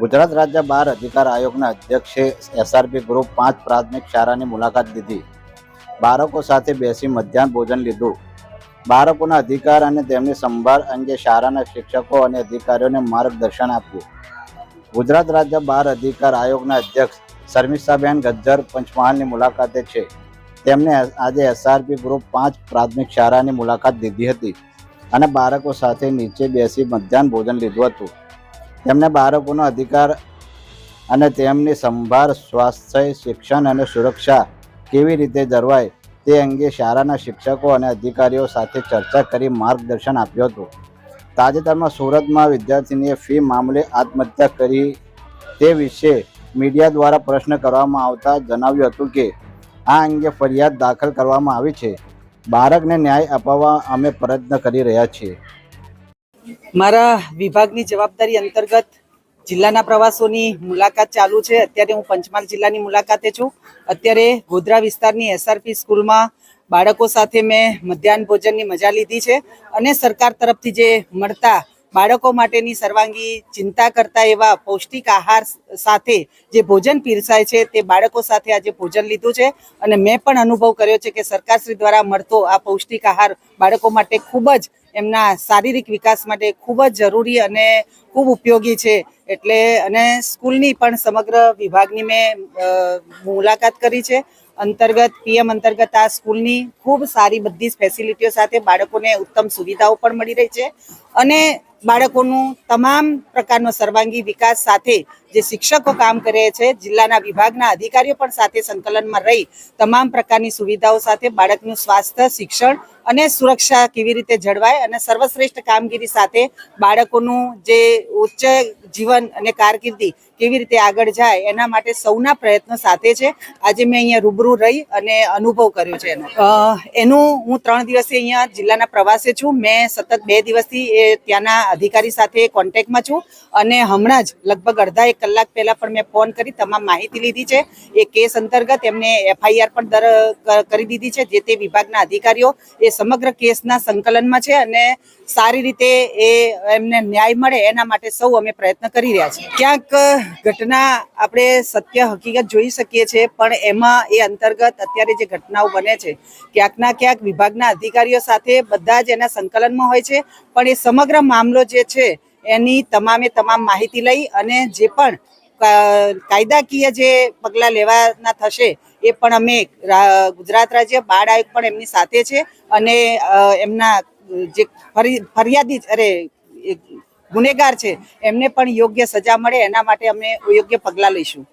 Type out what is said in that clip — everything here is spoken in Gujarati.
ગુજરાત રાજ્ય બાર અધિકાર આયોગના અધ્યક્ષે એસઆરપી ગ્રુપ પાંચ પ્રાથમિક શાળાની મુલાકાત લીધી. બાળકો સાથે બેસી મધ્યાહન ભોજન લીધું. બાળકોના અધિકાર અને તેમની સંભાળ અંગે શાળાના શિક્ષકો અને અધિકારીઓને માર્ગદર્શન આપ્યું. ગુજરાત રાજ્ય બાર અધિકાર આયોગના અધ્યક્ષ શર્મિષ્ઠાબેન ગજ્જર પંચમહાલની મુલાકાતે છે. તેમણે આજે એસઆરપી ગ્રુપ પાંચ પ્રાથમિક શાળાની મુલાકાત લીધી હતી અને બાળકો સાથે નીચે બેસી મધ્યાહન ભોજન લીધું હતું. તેમને બાળકોનો અધિકાર અને તેમની સંભાળ, સ્વાસ્થ્ય, શિક્ષણ અને સુરક્ષા કેવી રીતે જળવાય તે અંગે શાળાના શિક્ષકો અને અધિકારીઓ સાથે ચર્ચા કરી માર્ગદર્શન આપ્યું હતું. તાજેતરમાં સુરતમાં વિદ્યાર્થીનીએ ફી મામલે આત્મહત્યા કરી તે વિશે મીડિયા દ્વારા પ્રશ્ન કરવામાં આવતા જણાવ્યું હતું કે, આ અંગે ફરિયાદ દાખલ કરવામાં આવી છે. બાળકને ન્યાય અપાવવા અમે પ્રયત્ન કરી રહ્યા છીએ. મારા વિભાગની જવાબદારી અંતર્ગત જિલ્લાના પ્રવાસોની મુલાકાત ચાલુ છે. અત્યારે હું પંચમહાલ જિલ્લાની મુલાકાતે છું. અત્યારે ગોધરા વિસ્તારની એસઆરપી સ્કૂલમાં બાળકો સાથે મેં મધ્યાહન ભોજનની મજા લીધી છે અને સરકાર તરફથી જે મળતા બાળકો માટેની સર્વાંગી ચિંતા કરતા એવા પૌષ્ટિક આહાર સાથે જે ભોજન પીરસાય છે તે બાળકો સાથે આજે ભોજન લીધું છે અને મેં પણ અનુભવ કર્યો છે કે સરકારશ્રી દ્વારા મળતો આ પૌષ્ટિક આહાર બાળકો માટે ખૂબ જ એમના શારીરિક વિકાસ માટે ખૂબ જ જરૂરી અને ખૂબ ઉપયોગી છે. એટલે અને સ્કૂલની પણ સમગ્ર વિભાગની મેં મુલાકાત કરી છે. અંતર્ગત, પીએમ અંતર્ગત આ સ્કૂલની ખૂબ સારી બધી જ ફેસિલિટીઓ સાથે બાળકોને ઉત્તમ સુવિધાઓ પણ મળી રહી છે. અને બાળકોનું તમામ પ્રકારનો સર્વાંગી વિકાસ સાથે જે શિક્ષકો કામ કરે છે, જિલ્લાના વિભાગના અધિકારીઓ પણ સાથે સંકલનમાં રહી, તમામ પ્રકારની સુવિધાઓ સાથે બાળકનું સ્વાસ્થ્ય, શિક્ષણ અને સુરક્ષા કેવી રીતે જળવાય અને સર્વશ્રેષ્ઠ કામગીરી સાથે બાળકોનું જે ઉચ્ચ જીવન અને કારકિર્દી કેવી રીતે આગળ જાય એના માટે સૌના પ્રયત્નો સાથે છે. આજે મેં અહીંયા રૂબરૂ રહી અને અનુભવ કર્યો છે એનો. એનું હું ત્રણ દિવસે અહીંયા જિલ્લાના પ્રવાસે છું. મેં સતત બે દિવસથી એ ત્યાંના અધિકારી સાથે કોન્ટેક્ટમાં છું અને હમણાં જ લગભગ અડધા એક કલાક પહેલા પણ મેં ફોન કરી, તમામ માહિતી લીધી છે. એ કેસ અંતર્ગત એમને એફઆઈઆર પણ દર કરી દીધી છે, જે તે વિભાગના અધિકારીઓ એ સમગ્ર કેસના સંકલનમાં છે અને સારી રીતે એ એમને ન્યાય મળે એના માટે સૌ અમે પ્રયત્ન કરી રહ્યા છીએ. ક્યાંક ઘટના આપણે સત્ય હકીકત જોઈ શકીએ છીએ, પણ એમાં એ અંતર્ગત અત્યારે જે ઘટનાઓ બને છે ક્યાંકના ક્યાંક વિભાગના અધિકારીઓ સાથે બધા જ એના સંકલનમાં હોય છે, પણ એ સમગ્ર મામલો જે છે એની તમામે તમામ માહિતી લઈ અને જે પણ કાયદાકીય જે પગલાં લેવાના થશે એ પણ અમે ગુજરાત રાજ્ય બાળ આયોગ પણ એમની સાથે છે અને એમના જે ફરી, ફરિયાદી અરે ગુનેગાર છે, એમને પણ યોગ્ય સજા મળે, એના માટે અમે યોગ્ય પગલાં લઈશું.